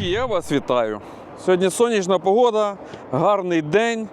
Я вас вітаю. Сьогодні сонячна погода, гарний день.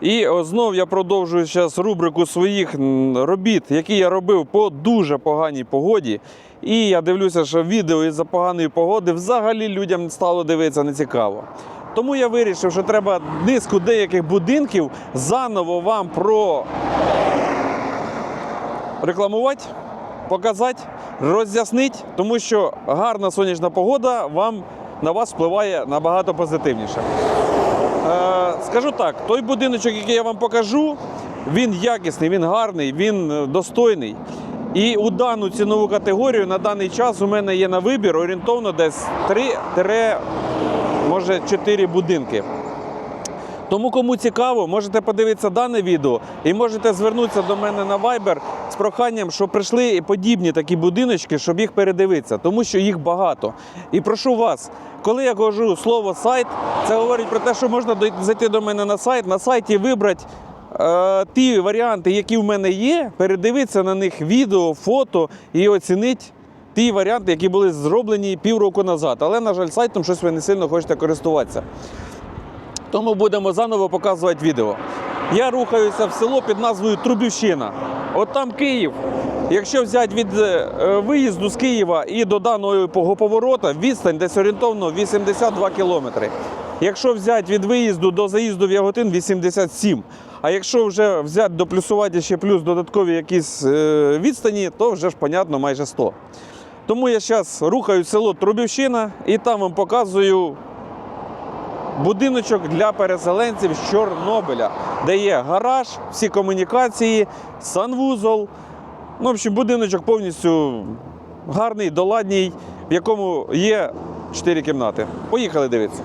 І о, знов я продовжую зараз рубрику своїх робіт, які я робив по дуже поганій погоді. І я дивлюся, що відео із-за поганої погоди взагалі людям стало дивитися нецікаво. Тому я вирішив, що треба низку деяких будинків заново вам про рекламувати, показати, роз'яснити, тому що гарна сонячна погода вам на вас впливає набагато позитивніше. Е, скажу так, той будиночок, який я вам покажу, він якісний, він гарний, він е, достойний. І у дану цінову категорію на даний час у мене є на вибір орієнтовно десь 3 може 4 будинки. Тому кому цікаво, можете подивитися дане відео і можете звернутися до мене на Viber з проханням, щоб прийшли і подібні такі будиночки, щоб їх передивитися, тому що їх багато. І прошу вас, коли я кажу слово сайт, це говорить про те, що можна зайти до мене на сайт, на сайті вибрати. е, Ті варіанти, які в мене є, передивитися на них відео, фото і оцінити ті варіанти, які були зроблені півроку назад. Але, на жаль, сайтом щось ви не сильно хочете користуватися. Тому будемо заново показувати відео. Я рухаюся в село під назвою Трубівщина. От там Київ. Якщо взяти від е, виїзду з Києва і до даного поворота, відстань десь орієнтовно 82 кілометри. Якщо взяти від виїзду до заїзду в Яготин 87. А якщо вже взяти доплюсувати ще плюс додаткові якісь е, відстані, то вже ж, понятно, майже 100. Тому я зараз рухаю село Трубівщина і там вам показую будиночок для переселенців з Чорнобиля, де є гараж, всі комунікації, санвузол. Ну, в общем, будиночок повністю гарний, доладній, в якому є 4 кімнати. Поїхали дивитися.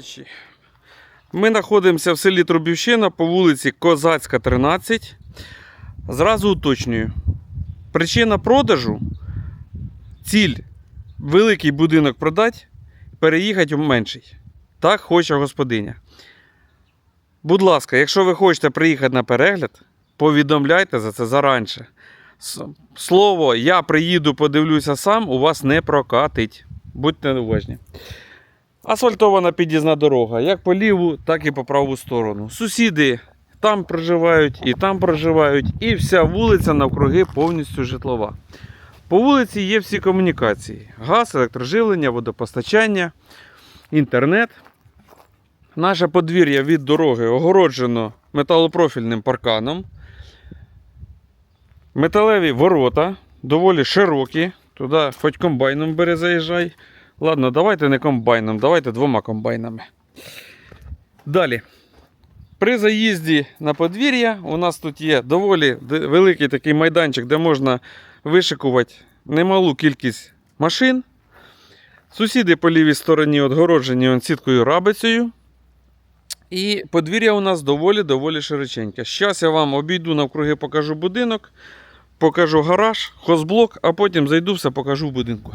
Глядачі. Ми знаходимося в селі Трубівщина по вулиці Козацька, 13. Зразу уточнюю. Причина продажу ціль великий будинок продати, переїхати в менший. Так хоче господиня. Будь ласка, якщо ви хочете приїхати на перегляд, повідомляйте за це заранше. Слово я приїду, подивлюся сам, у вас не прокатить. Будьте уважні. Асфальтована під'їзна дорога, як по ліву, так і по праву сторону. Сусіди там проживають і там проживають, і вся вулиця навкруги повністю житлова. По вулиці є всі комунікації: газ, електроживлення, водопостачання, інтернет. Наше подвір'я від дороги огороджено металопрофільним парканом. Металеві ворота доволі широкі. Туди хоч комбайном бери заїжджай. Ладно, давайте не комбайном, давайте двома комбайнами. Далі. При заїзді на подвір'я у нас тут є доволі великий такий майданчик, де можна вишикувати немалу кількість машин. Сусіди по лівій стороні відгороджені он сіткою рабицею. І подвір'я у нас доволі-доволі широченьке. Зараз я вам обійду навкруги, покажу будинок, покажу гараж, хозблок, а потім зайду все покажу в будинку.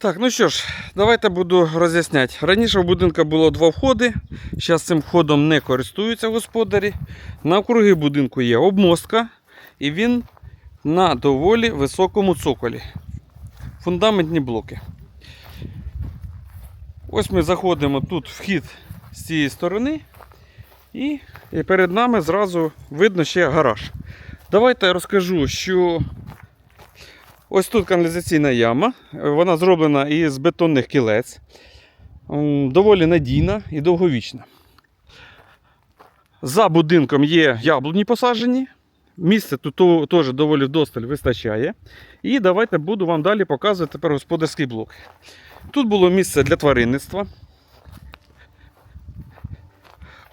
Так, ну що ж, давайте буду роз'ясняти. Раніше в будинку було два входи. Зараз цим входом не користуються господарі. Навкруги будинку є обмостка, і він на доволі високому цоколі. Фундаментні блоки. Ось ми заходимо тут вхід з цієї сторони. І, перед нами зразу видно ще гараж. Давайте я розкажу, що Ось тут каналізаційна яма. Вона зроблена із бетонних кілець. Доволі надійна і довговічна. За будинком є яблуні посаджені. Місця тут теж доволі вдосталь вистачає. І давайте буду вам далі показувати тепер господарський блок. Тут було місце для тваринництва.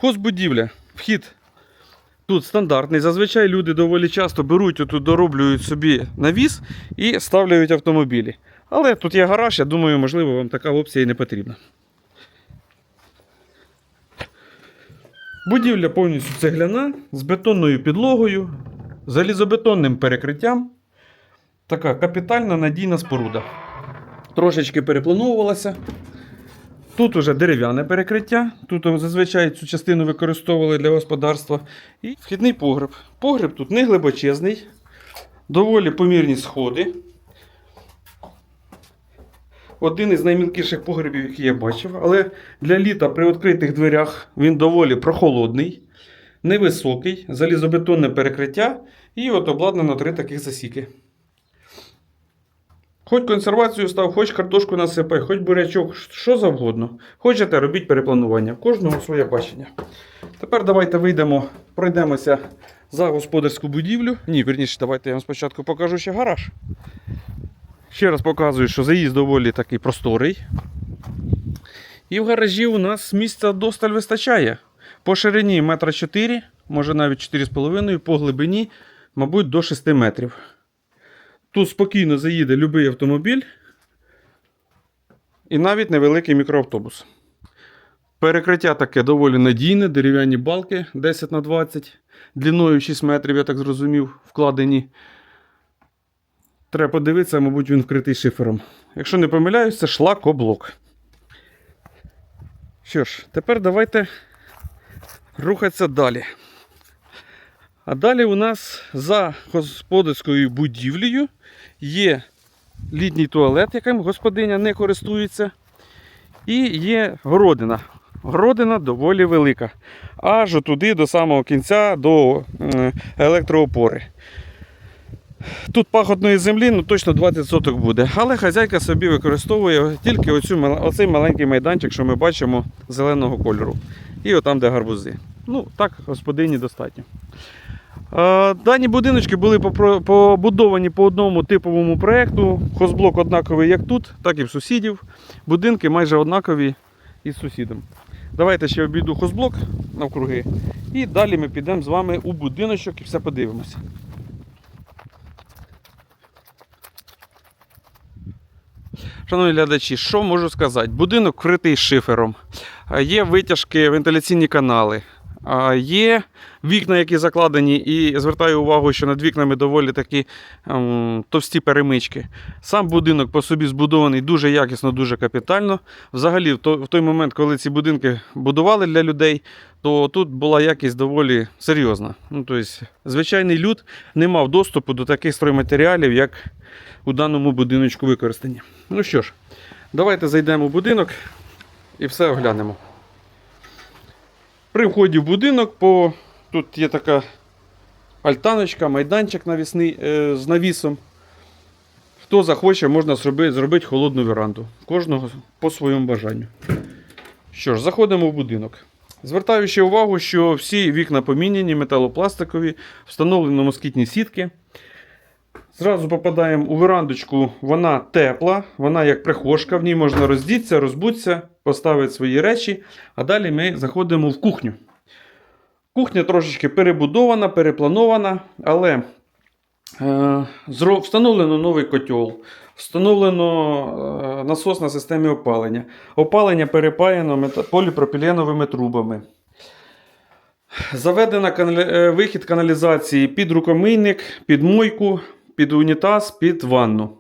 Хозбудівля. Вхід Тут стандартний. Зазвичай люди доволі часто беруть, отут дороблюють собі навіс і ставляють автомобілі. Але тут є гараж, я думаю, можливо, вам така опція і не потрібна. Будівля повністю цегляна з бетонною підлогою, залізобетонним перекриттям. Така капітальна надійна споруда. Трошечки переплановувалася. Тут уже дерев'яне перекриття. Тут зазвичай цю частину використовували для господарства. І вхідний погреб. Погреб тут не глибочезний, доволі помірні сходи. Один із наймілкіших погребів, які я бачив, але для літа при відкритих дверях він доволі прохолодний, невисокий, залізобетонне перекриття і от обладнано три таких засіки. Хоч консервацію став, хоч картошку насипай, хоч бурячок, що завгодно. Хочете, робіть перепланування. Кожного своє бачення. Тепер давайте вийдемо, пройдемося за господарську будівлю. Ні, верніше, давайте я вам спочатку покажу ще гараж. Ще раз показую, що заїзд доволі такий просторий. І в гаражі у нас місця досталь вистачає. По ширині 1,4 м, може навіть 4,5 по глибині, мабуть, до 6 метрів. Тут спокійно заїде будь-який автомобіль і навіть невеликий мікроавтобус. Перекриття таке доволі надійне, дерев'яні балки 10 на 20 длиною 6 метрів, я так зрозумів, вкладені. Треба подивитися, мабуть, він вкритий шифером. Якщо не помиляюсь, це шлакоблок. Що ж, тепер давайте рухатися далі. А далі у нас за господарською будівлею є літній туалет, яким господиня не користується. І є городина. Городина доволі велика. Аж туди до самого кінця до електроопори. Тут пахотної землі ну, точно 20 соток буде. Але хазяйка собі використовує тільки оцю, оцей маленький майданчик, що ми бачимо зеленого кольору. І отам, де гарбузи. Ну, так, господині достатньо. Е, Дані будиночки були побудовані по одному типовому проєкту. Хозблок однаковий як тут, так і в сусідів. Будинки майже однакові із сусідом. Давайте ще обійду хозблок навкруги. І далі ми підемо з вами у будиночок і все подивимося. Шановні глядачі, що можу сказати? Будинок вкритий шифером. Є витяжки, вентиляційні канали. Є вікна, які закладені, і звертаю увагу, що над вікнами доволі такі ем, товсті перемички. Сам будинок по собі збудований дуже якісно, дуже капітально. Взагалі, в той момент, коли ці будинки будували для людей, то тут була якість доволі серйозна. Ну, тобто, звичайний люд не мав доступу до таких стройматеріалів, як у даному будиночку використані. Ну що ж, давайте зайдемо в будинок і все оглянемо. При вході в будинок по... тут є така альтаночка, майданчик навісний, е, з навісом. Хто захоче, можна зробити, зробити холодну веранду. Кожного по своєму бажанню. Що ж, заходимо в будинок. Звертаю ще увагу, що всі вікна поміняні, металопластикові, встановлено москітні сітки. Зразу попадаємо у верандочку, вона тепла, вона як прихожка, в ній можна роздітися, розбутися, поставити свої речі. А далі ми заходимо в кухню. Кухня трошечки перебудована, перепланована, але е, встановлено новий котел, встановлено е, насос на системі опалення. Опалення перепаяно поліпропіленовими трубами. Заведено каналі- е, вихід каналізації під рукомийник, під мойку, під унітаз, під ванну.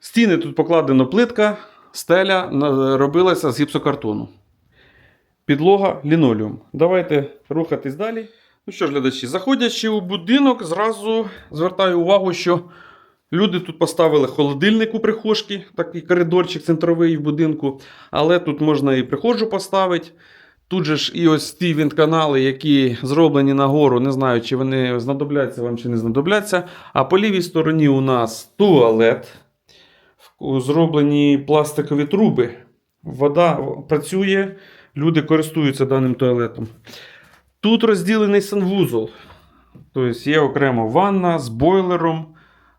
Стіни тут покладено плитка, стеля робилася з гіпсокартону. Підлога лінолеум. Давайте рухатись далі. Ну що ж, глядачі, заходячи у будинок, зразу звертаю увагу, що люди тут поставили холодильник у прихожці, такий коридорчик центровий в будинку. Але тут можна і прихожу поставити. Тут же ж і ось ті вінтканали, які зроблені нагору, не знаю, чи вони знадобляться вам чи не знадобляться. А по лівій стороні у нас туалет, зроблені пластикові труби. Вода працює, люди користуються даним туалетом. Тут розділений санвузол. Тобто є окремо ванна з бойлером,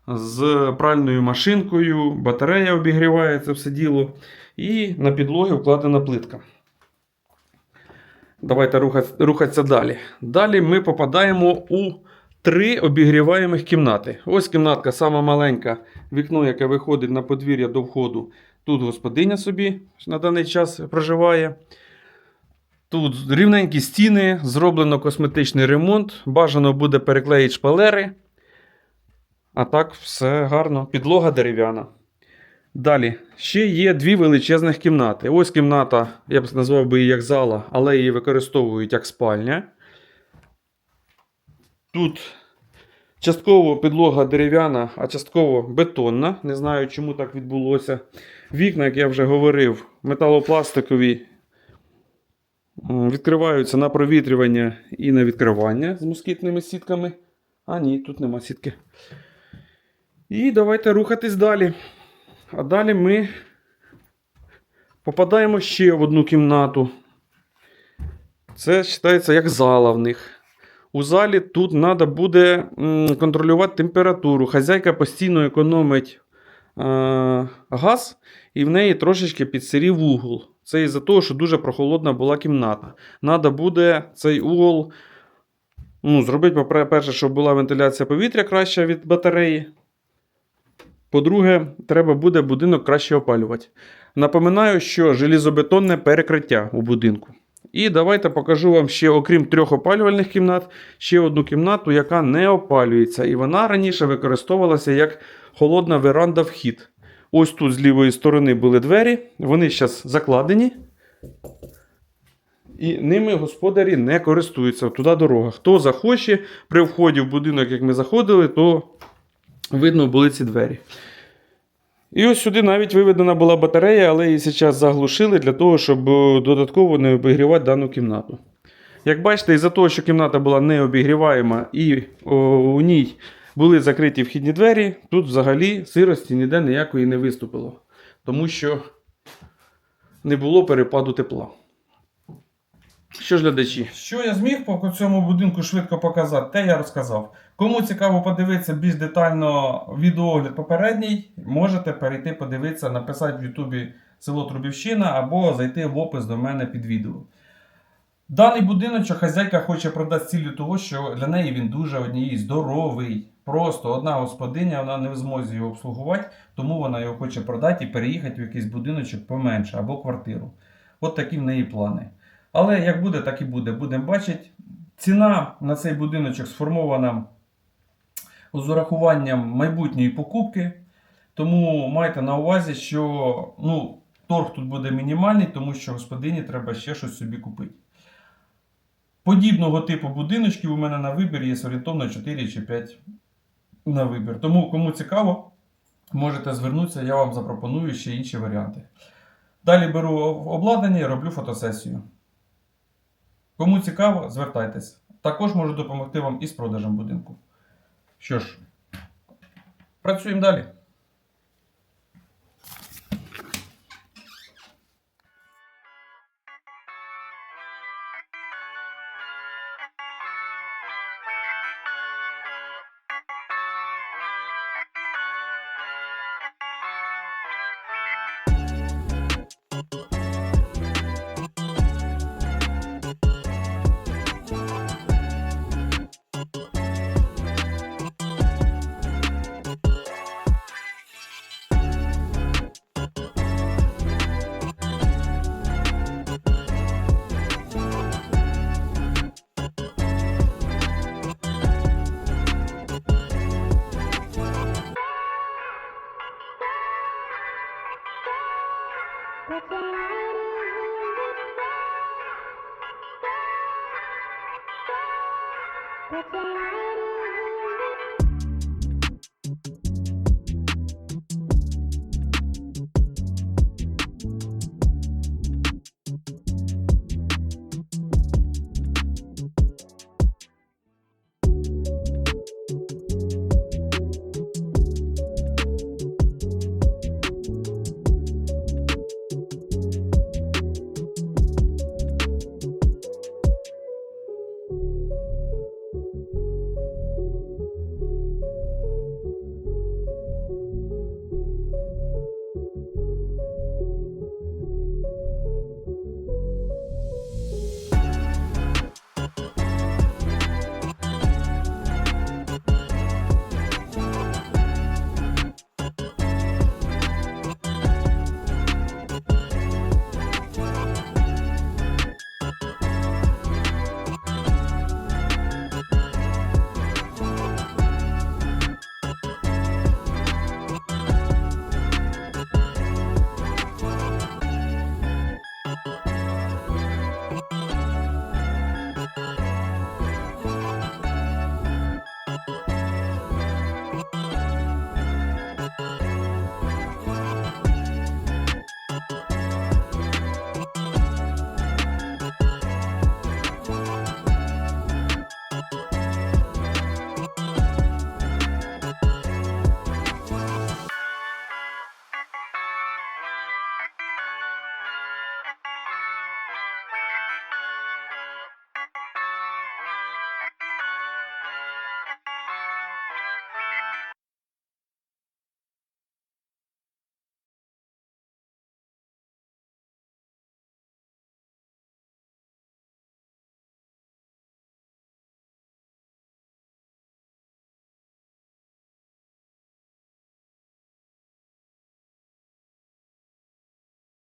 з пральною машинкою, батарея обігріває це все діло. І на підлогі вкладена плитка. Давайте рухатися, далі. Далі ми попадаємо у три обігріваємих кімнати. Ось кімнатка сама маленька, вікно, яке виходить на подвір'я до входу. Тут господиня собі на даний час проживає. Тут рівненькі стіни, зроблено косметичний ремонт. Бажано буде переклеїти шпалери. А так, все гарно. Підлога дерев'яна. Далі, ще є дві величезних кімнати. Ось кімната, я б назвав би її як зала, але її використовують як спальня. Тут частково підлога дерев'яна, а частково бетонна. Не знаю, чому так відбулося. Вікна, як я вже говорив, металопластикові. Відкриваються на провітрювання і на відкривання з москітними сітками. А ні, тут нема сітки. І давайте рухатись далі. А далі ми попадаємо ще в одну кімнату. Це вважається як зала в них. У залі тут треба буде контролювати температуру. Хазяйка постійно економить е, газ, і в неї трошечки підсирів угол. Це із-за того, що дуже прохолодна була кімната. Треба буде цей угол ну, зробити, по-перше, щоб була вентиляція повітря краща від батареї. По-друге, треба буде будинок краще опалювати. Напоминаю, що желізобетонне перекриття у будинку. І давайте покажу вам ще, окрім трьох опалювальних кімнат, ще одну кімнату, яка не опалюється. І вона раніше використовувалася як холодна веранда вхід. Ось тут з лівої сторони були двері, вони зараз закладені. І ними господарі не користуються. Туди дорога. Хто захоче, при вході в будинок, як ми заходили, то видно були ці двері. І ось сюди навіть виведена була батарея, але її зараз заглушили для того, щоб е, додатково не обігрівати дану кімнату. Як бачите, із-за того, що кімната була не обігріваєма і о, у ній були закриті вхідні двері, тут взагалі сирості ніде ніякої не виступило. Тому що не було перепаду тепла. Що ж, глядачі? Що я зміг по цьому будинку швидко показати, те я розказав. Кому цікаво подивитися більш детально відеоогляд попередній, можете перейти подивитися, написати в Ютубі село Трубівщина або зайти в опис до мене під відео. Даний будиночок хазяйка хоче продати з ціллю того, що для неї він дуже однієї здоровий. Просто одна господиня, вона не в змозі його обслугувати, тому вона його хоче продати і переїхати в якийсь будиночок поменше або квартиру. От такі в неї плани. Але як буде, так і буде. Будемо бачити. Ціна на цей будиночок сформована з урахуванням майбутньої покупки. Тому майте на увазі, що ну, торг тут буде мінімальний, тому що господині треба ще щось собі купити. Подібного типу будиночків у мене на вибір є орієнтовно 4 чи 5 на вибір. Тому, кому цікаво, можете звернутися, я вам запропоную ще інші варіанти. Далі беру обладнання і роблю фотосесію. Кому цікаво, звертайтесь. Також можу допомогти вам із продажем будинку. Що ж, працюємо далі.